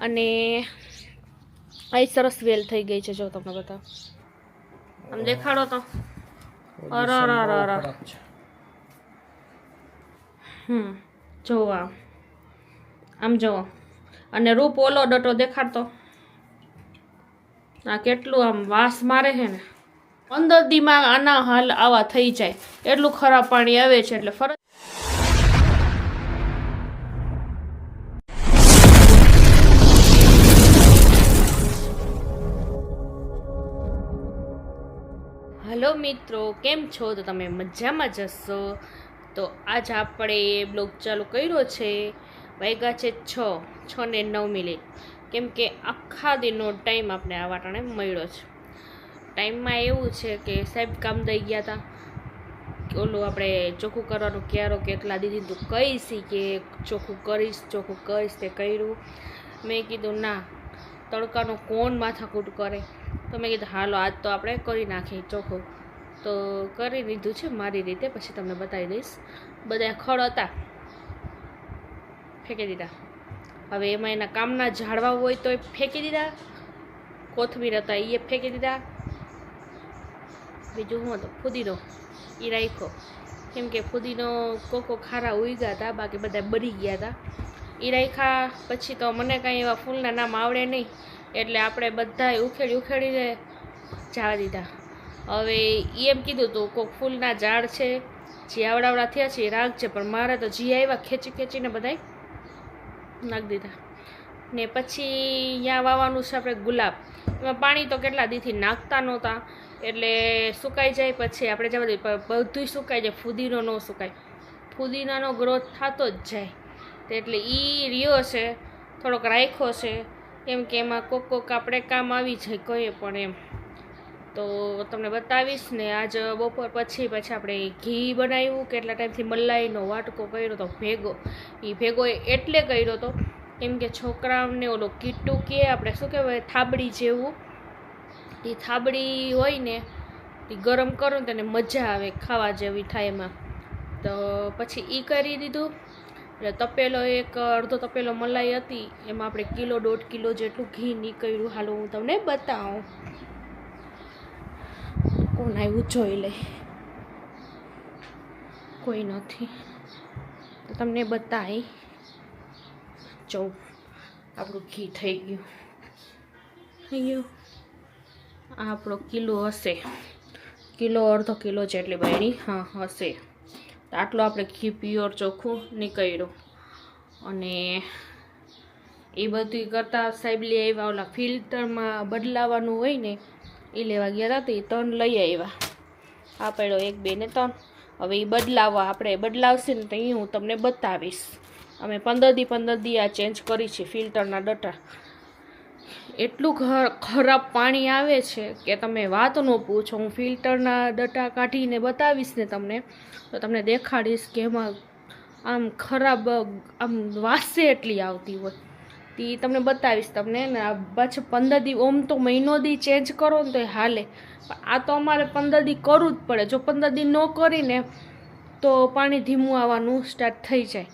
અને આ સરસ વેલ થઈ ગઈ છે જો તમને બધા આમ દેખાડો તો. અર અર અર અર અર. હમ જોવા આમ. આમ અને રૂપ ઓલો ડટો દેખાડતો. આ કેટલું આમ વાસ મારે છે ને. અંદર દીમાં આના હાલ આવા થઈ જાય. એટલું ખરાબ પાણી આવે છે એટલે ફરજ હલો મિત્રો, કેમ છો? તો તમે મજામાં જશો તો આજ આપણે બ્લોગ ચાલુ કર્યો છે. વાગ્યા છે છ છ ને નવ મિનિટ. કેમ કે આખા દિનનો ટાઈમ આપણે આ વાટાણે મળ્યો છે. ટાઈમમાં એવું છે કે સાહેબ કામ દઈ ગયા હતા ઓલું આપણે ચોખ્ખું કરવાનું ક્યારો કેટલા દીધી તું કહીશ કે ચોખ્ખું કરીશ ચોખ્ખું કરીશ તે કર્યું. મેં કીધું, ના, તડકાનો કોણ માથાકૂટ કરે? તો મેં કીધું, હાલો, આજ તો આપણે કરી નાખીએ ચોખ્ખું. તો કરી લીધું છે મારી રીતે, પછી તમને બતાવી દઈશ. બધા ખડ હતા, ફેંકી દીધા. હવે એમાં એના કામના ઝાડવા હોય તો ફેંકી દીધા. કોથમીર હતા એ ફેંકી દીધા. બીજું શું હતું, ફુદીનો એ રાખ્યો. કેમ કે ફુદીનો કોકો ખારા ઉગ્યા હતા, બાકી બધા બળી ગયા હતા. એ રાખ્યા પછી તો મને કાંઈ એવા ફૂલના નામ આવડે નહીં. એટલે આપણે બધાએ ઉખેડી ઉખેડીને જવા દીધા. હવે એ એમ કીધું હતું કોક ફૂલના ઝાડ છે, જે આવડાવડા થયા છે, એ રાખજે પણ મારે તો જી આવ્યા ખેંચી ખેંચીને બધાય નાખી દીધા. ને પછી ત્યાં વાવવાનું છે આપણે ગુલાબ. એમાં પાણી તો કેટલા દીથી નાખતા નહોતા, એટલે સુકાઈ જાય પછી આપણે જવા દઈએ બધું સુકાઈ જાય, ફુદીનો ન સુકાય. ફુદીનાનો ગ્રોથ થતો જ જાય. એટલે એ રહ્યો છે થોડોક રાખ્યો છે કેમ કે એમાં કોક કોક આપણે કામ આવી જાય કહીએ પણ એમ. તો તમને બતાવીશ ને આજ બપોર પછી પછી આપણે ઘી બનાવ્યું કેટલા ટાઈમથી મલાઈનો વાટકો કર્યો હતો ભેગો. એ ભેગો એટલે કર્યો હતો કેમ કે છોકરાઓને ઓલો કીટું કે આપણે શું કહેવાય, થાબડી જેવું. એ થાબડી હોય ને એ ગરમ કરો તેને મજા આવે ખાવા જેવી થાય એમાં. તો પછી એ કરી દીધું. એટલે તપેલો એક, અડધો તપેલો મલાઈ હતી. એમાં આપણે કિલો દોઢ કિલો જેટલું ઘી નીકળ્યું. હાલો, હું તમને બતાવું. કોણ આવ્યું જોઈ લે. કોઈ નથી. તો તમને બતાવી જો, આપણું ઘી થઈ ગયું. ગયું આ આપણો કિલો હશે. કિલો, અડધો કિલો જેટલી બની. હા, હશે. આટલું આપણે ઘી, પ્યોર, ચોખ્ખું નીકળ્યું. અને એ બધું કરતાં સાહેબ લઈ આવ્યા, ઓલા ફિલ્ટરમાં બદલાવાનું હોય ને, એ લેવા ગયા હતા તો એ ત્રણ લઈ આવ્યા. આ પડ્યો એક, બે ને ત્રણ. હવે એ બદલાવવા, આપણે બદલાવશે ને તો એ હું તમને બતાવીશ. અમે પંદર દી પંદર દી આ ચેન્જ કરી છે ફિલ્ટરના ડટા. એટલું ખરાબ પાણી આવે છે કે તમે વાત ન પૂછો. હું ફિલ્ટરના ડટા કાઢીને બતાવીશ ને તમને, તો તમને દેખાડીશ કે એમાં આમ ખરાબ, આમ વાસે એટલી આવતી હોય. તે તમને બતાવીશ તમને ને આ પાછું પંદર દી, ઓમ તો મહિનો દી ચેન્જ કરો ને તો હાલે. પણ આ તો અમારે પંદર દી કરવું જ પડે. જો પંદર દી ન કરીને, તો પાણી ધીમું આવવાનું સ્ટાર્ટ થઈ જાય.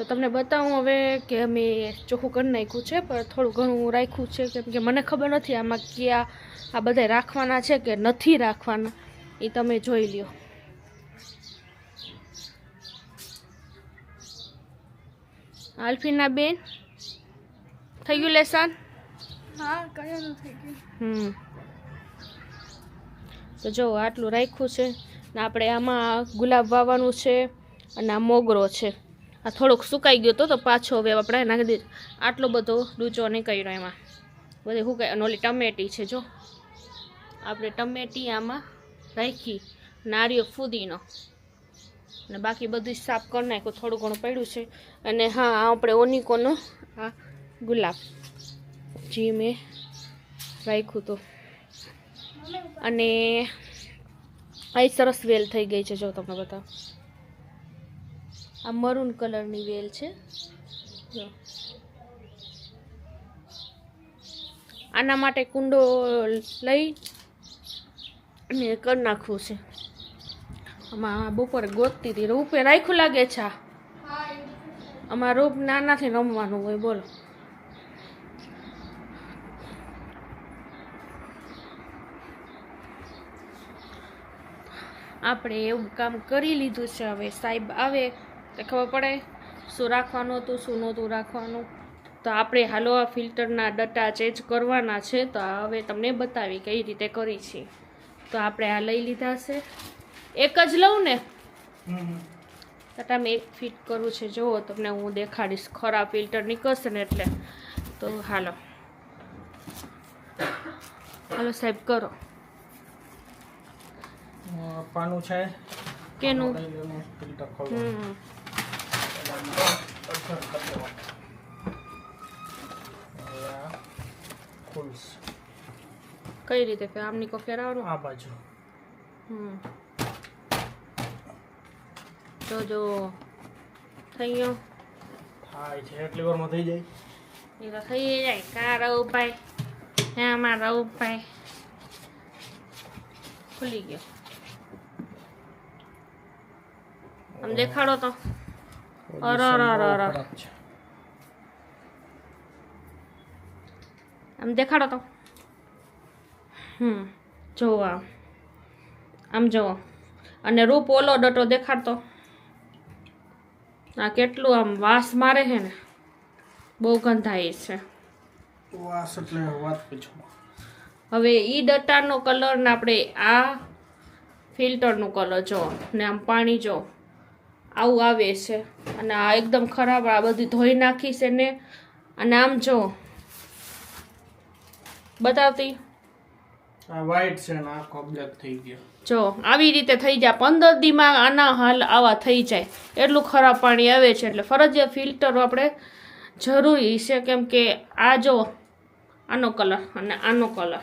તો તમને બતાવું હવે કે અમે ચોખ્ખું કરી નાખ્યું છે પણ થોડું ઘણું રાખ્યું છે કેમ કે મને ખબર નથી આમાં ક્યાં આ બધા રાખવાના છે કે નથી રાખવાના. એ તમે જોઈ લ્યો. આલ્ફીના બેન થઈ ગયું લેસન? હા કયા ગયું? હમ. તો જો આટલું રાખ્યું છે ને આપણે આમાં ગુલાબ વાવવાનું છે અને આ મોગરો છે. આ થોડોક સુકાઈ ગયો હતો તો પાછો હવે આપણે નાખી આટલો બધો ડૂચો નહીં કર્યો એમાં. બધે સુકાઈ અને ઓલી ટમેટી છે, જો. આપણે ટમેટી આમાં રાખી, નારિયેળ ફૂદીનો. અને બાકી બધું સાફ કરી નાખ્યું, થોડું ઘણું પડ્યું છે. અને હા આપણે ઓનિકોનો આ ગુલાબ, જી મેં રાખ્યું હતું અને આ સરસ વેલ થઈ ગઈ છે, જો તમે બતાવો. આ મરૂન કલરની વેલ છે. આના માટે કુંડો લઈ અને કરી નાખવું છે. આમાં બપોરે ગોતતી હતી. રૂપે રાખ્યું લાગે છે આમાં રૂપ નાનાથી રમવાનું હોય, બોલો. આપણે એવું કામ કરી લીધું છે હવે. સાહેબ આવે. તો ખબર પડે શું રાખવાનું હતું શું નહોતું રાખવાનું? તો આપણે હાલો આ ફિલ્ટરના ડટા ચેન્જ કરવાના છે તો હવે તમને બતાવી કઈ રીતે કરી છે. તો આપણે આ લઈ લીધા છે. એક જ લઉં ને? ડટામાં એક ફિટ કરવું છે જુઓ તમને હું દેખાડીશ. ખરા ફિલ્ટર નીકળશે ને એટલે. તો હાલો. હાલો સાહેબ કરો. પાનું છે? કેનું? ફિલ્ટર કઈ રીતે ફેર? આમની કો ફેરવવાનું? આ બાજુ. હમ. તો જો થઈ ગયો. થાય છે એટલી વારમાં થઈ જાય. એ તો થઈ જાય. કા રવભાઈ? હે આમાં રવભાઈ. ખુલી ગયો. આમ દેખાડો તો અરે, અરે, અરે, અરે. ખરાબ છે. આમ દેખાડો તો. હમ જોવો આમ. આમ જોવો. અને રૂપ ઓલો ડટો દેખાડતો. આ કેટલું આમ વાસ મારે છે ને. બહુ ગંધાય છે. વાસ એટલે વાત પૂછો. હવે ઈ ડટાનો કલર ને આપણે આ ફિલ્ટરનું કલર જો ને આમ પાણી જો આવું આવે છે. અને આ એકદમ ખરાબ આ બધી ધોઈ નાખીશ એને. ને અને આમ જો બતાવતી. આ છે ને આખો બ્લેક થઈ ગયો. જો આવી રીતે થઈ જાય. પંદર દીમાં આના હાલ આવા થઈ જાય. એટલું ખરાબ પાણી આવે છે એટલે ફરજિયાત ફિલ્ટર આપણે જરૂરી છે કેમ કે આ જો આનો કલર અને આનો કલર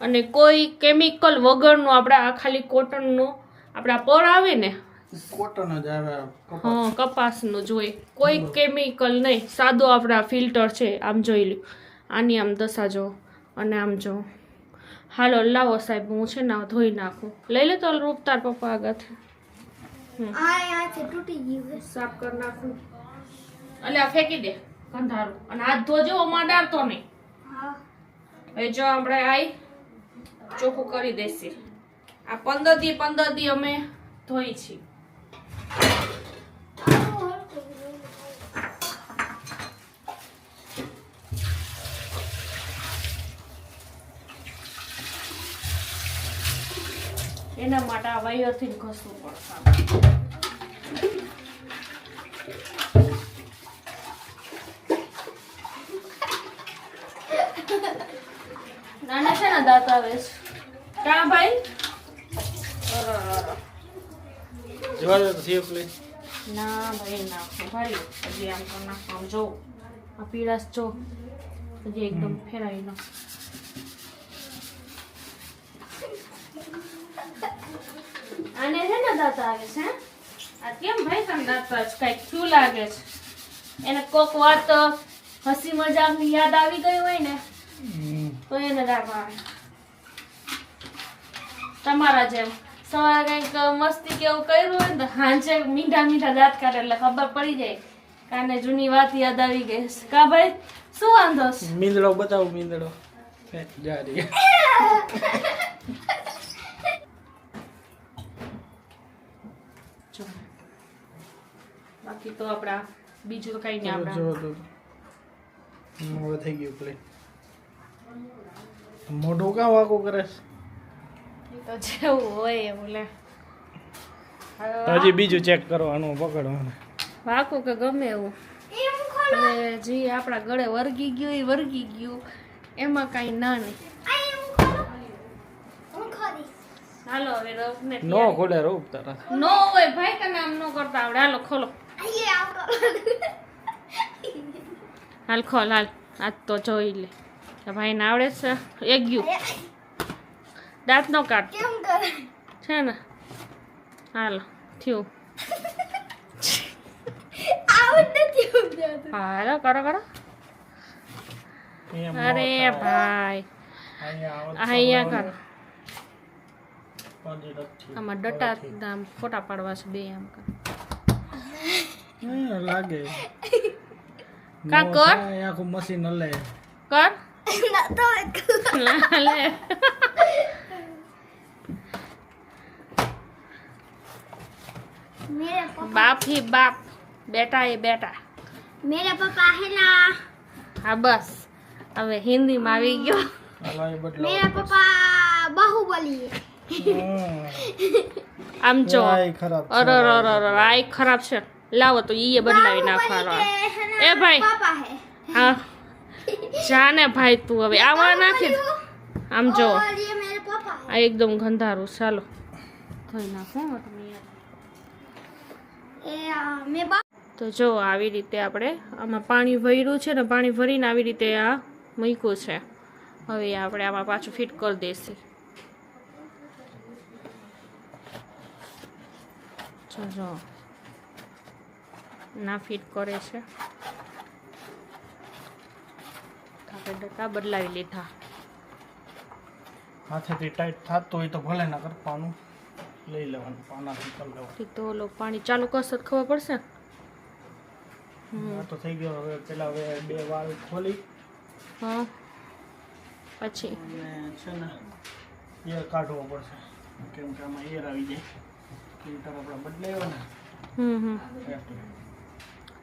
અને કોઈ કેમિકલ વગરનું આપણે આ ખાલી કોટનનું આપણા પર આવે ને કોટન જ આવે કપાસ. હા કપાસનું જોઈએ કોઈ કેમિકલ નહીં. સાદો આપણા ફિલ્ટર છે આમ જોઈ લ્યો. આની આમ દશા જો અને આમ જો. હાલો લાવો સાહેબ હું છે ને આ ધોઈ નાખું. લઈ લે તો રૂપતાર પપ્પા આગળ. સાફ કરી નાખું. એટલે આ ફેંકી દે કંધારું અને હાથ ધોજો ઓમાં ડારતો નહીં. હા. હવે જો આપણે આઈ ચોખ્ખું કરી દેસી. આ પંદર દી પંદર દી અમે ધોઈ છીએ. એના માટે આ વાયરથી ઘસવું પડશે. નાના છે ને દાંત આવે છે. કા ભાઈ. જોવા દે સેફ લઈ. ના ભાઈ ના ભાઈ હજી આમ તો નાખો આમ જો આ પીળાશ જો. હજી એકદમ ફેરાવી નો. આને છે ને દાંત આવે છે? આ કેમ ભાઈ તને દાંત આવે છે? કંઈક શું લાગે છે? એને કોક વાત હસી મજાકની યાદ આવી ગઈ હોય ને તો એને દાંત આવે. તમારા જેમ સવારે કંઈક મસ્તી કે એવું કર્યું હોય ને તો હાંજે મીઠા મીઠા દાંત કાઢે એટલે ખબર પડી જાય કાને જૂની વાત યાદ આવી ગઈ. કા ભાઈ? શું વાંધો છે? મીંદડો બતાવું મીંદડો. બાકી તો આપણા બીજું તો કઈ નહીં આપણા. થઈ ગયું પ્લે મોઢું કાં વાકો કરે છે? તો જેવું હોય એવું લે. હજી બીજું ચેક કરવાનું પકડવાનું. વાકું કે ગમે એવું? અને જે આપણા ગળે વર્ગી ગયું એ વર્ગી ગયું. એમાં કાંઈ ના નહીં આ એમ ખોલો. હું ખોલીશ. હાલો હવે રફને નો ખોલે રૂપ તારા. નો હોય ભાઈ તને આમ નો કરતા આવડે. હાલો ખોલો. હાલ ખોલ હાલ. આજ તો જોઈ લે. ભાઈને આવડે છે. એક ગયું. દાંત નો કાઢ કેમ કરે છે ને હાલો થયું આવડ નથી આવડતું હાલો કરો કરો એમ નો અરે થાય. ભાઈ અહીંયા આવો તો અહીંયા કરો હજી નથી. આમાં ડટા આમ ફોટા પાડવા છે બે આમ કર હે, લાગે કાં નો કર? થાય, આખું મશીન હલે કર ના તો એક લે બાપ હી બાપ બેટા એ બેટા. મેરા પપ્પા હે ના હા બસ. હવે હિન્દીમાં આવી ગયો. મેરા પપ્પા બાહુબલી આમ જો. અર અરે આ ખરાબ છે. લાવો તો ઈએ બદલાવી નાખવાનો. એ ભાઈ. હા. જાને ભાઈ તું હવે. આવા નાખી. આમ જો. આ એકદમ ગંધારું. ચાલો. ધોઈ નાખો તો જો આવી રીતે આપણે આમાં પાણી ભર્યું છે ને પાણી ભરીને આવી રીતે આ મૂક્યું છે. હવે આપણે આમાં પાછું ફિટ કરી દઈશું. જો જો ના ફિટ કરે છે. આપણે ડટા બદલાવી લીધા. હાથેથી ટાઈટ થતું હોય તો ભલે ના કરવાનું. લઈ લેવાનું પાનાથી કરી લેવાનું. તો ઓલો પાણી ચાલુ કરશે તો ખબર પડશે? હમ આ તો થઈ ગયો હવે પેલા હવે બે વાલ ખોલી. હા. પછી? ને છે ને એર કાઢવો પડશે. કેમ કે આમાં એર આવી જાય. ફિલ્ટર આપણે બદલાયો ને હમ હમ.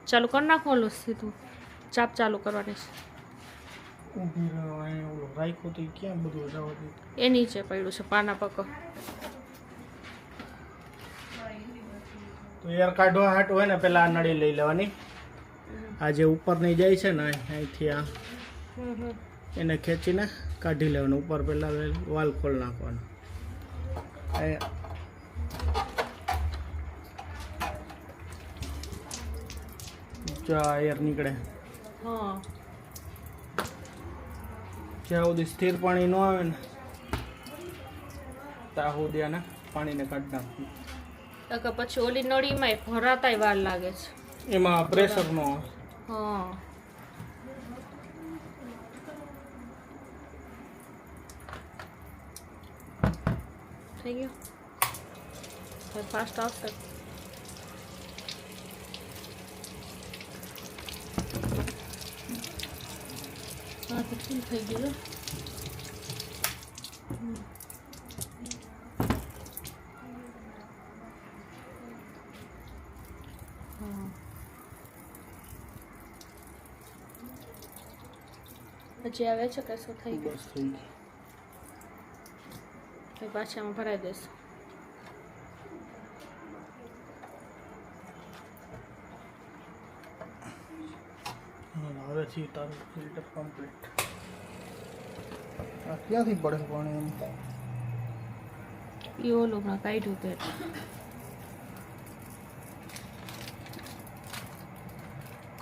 ચાલુ કરી નાખો ઓલું સીધું. ચાપ ચાલુ કરવાની. છે ઊભી રહ્યો અહીં ઓલું રાખ્યું તો ક્યાં બધું જવા દે? એ નીચે પડ્યું છે પાના પકો. એર કાઢવા હાટ હોય ને પેલા આ નળી લઈ લેવાની. આ જે ઉપરની જાય છે ને અહીંથી આ એને ખેંચીને કાઢી લેવાનું. ઉપર પેલા વાલ ખોલ નાખવાનો. એર નીકળે. જ્યાં સુધી સ્થિર પાણી ન આવે ને ત્યાં સુધી આને પાણીને કાઢી નાખવું કે પછી ઓલી નળીમાં ભરાતાય વાર લાગે છે. એમાં પ્રેશર ન હા. થઈ ગયો? હવે ફાસ્ટ આવશે. થઈ ગયું. હજી આવે છે કે શું થઈ ગયું. બસ થઈ ગયું. તો પાછી આમાં ભરાઈ દેશું હવેથી તારું ફિલ્ટર કમ્પ્લીટ ક્યાંથી પડે પાણી એમ? એ ઓલું કાઢ્યું તે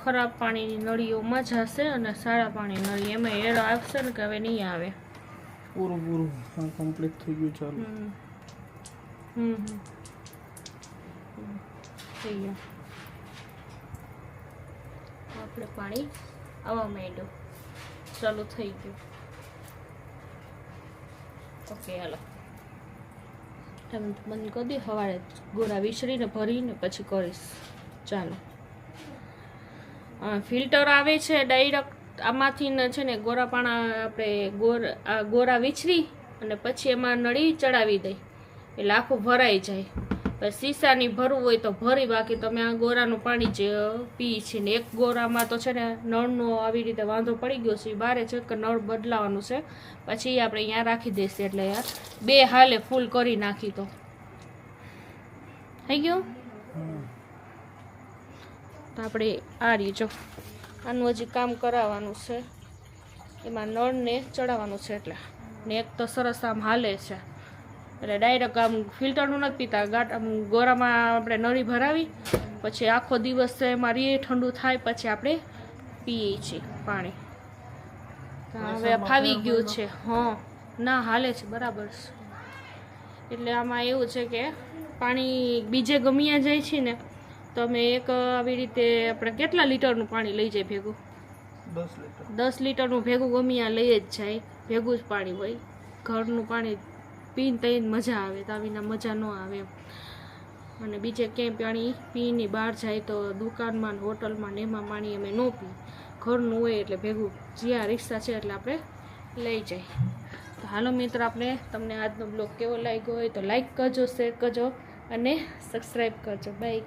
ખરાબ પાણીની નળીઓમાં જશે અને સારા પાણી નળી. એમાં એર આવશે ને કે હવે નહીં આવે? પૂરું પૂરું. કમ્પ્લીટ થઈ ગયું ચાલુ. હમ. થઈ ગયું. આપણે પાણી આવવા માંડ્યું. ચાલુ થઈ ગયું. ઓકે હાલો. તમે બંધ કરી દે. સવારે ગોળા વિસરીને ભરીને પછી કરીશ. ચાલો. ફિલ્ટર આવે છે ડાયરેક્ટ આમાંથી છે ને ગોરા પાણા આપણે ગોર, આ ગોરા વિછરી અને પછી એમાં નળી ચડાવી દઈ. એટલે આખું ભરાઈ જાય. પછી શીશાની ભરવું હોય તો ભરી, બાકી તમે આ ગોરાનું પાણી જ પી છે ને. એક ગોરામાં તો છે ને નળનો આવી રીતે વાંધો પડી ગયો છે બારે છે કે નળ બદલાવાનું છે. પછી આપણે અહીંયા રાખી દઈશું. એટલે યાર બે હાલે ફૂલ કરી નાખી તો. થઈ ગયું. તો આપણે આ રહી જો. આનું હજી કામ કરાવવાનું છે. એમાં નળને ચડાવવાનું છે એટલે. ને એક તો સરસ આમ હાલે છે. એટલે ડાયરેક્ટ આમ ફિલ્ટરનું નથી પીતા. ગાટ આમ ગોરામાં આપણે નળી ભરાવી પછી આખો દિવસ એમાં રીએ ઠંડુ થાય પછી આપણે પીએ છીએ પાણી. હવે ફાવી ગયું છે. હા. ના હાલે છે બરાબર છે. એટલે આમાં એવું છે કે પાણી બીજે ગમ્યા જાય છે ને તો અમે એક આવી રીતે આપણે કેટલા લીટરનું પાણી લઈ જાય ભેગું? દસ લીટર. દસ લીટરનું ભેગું ગમ્યા લઈ જ જાય ભેગું જ પાણી હોય. ઘરનું પાણી પીને તઈને મજા આવે તો આવીના મજા ન આવે અને બીજે ક્યાંય પાણી પીને બહાર જાય તો દુકાનમાં હોટલમાં ને એમાં પાણી અમે ન પી. ઘરનું હોય એટલે ભેગું જ્યાં રિક્ષા છે એટલે આપણે લઈ જાય. તો હાલો મિત્ર આપણે તમને આજનો બ્લોગ કેવો લાગ્યો હોય તો લાઈક કરજો શેર કરજો અને સબસ્ક્રાઈબ કરજો. બાય.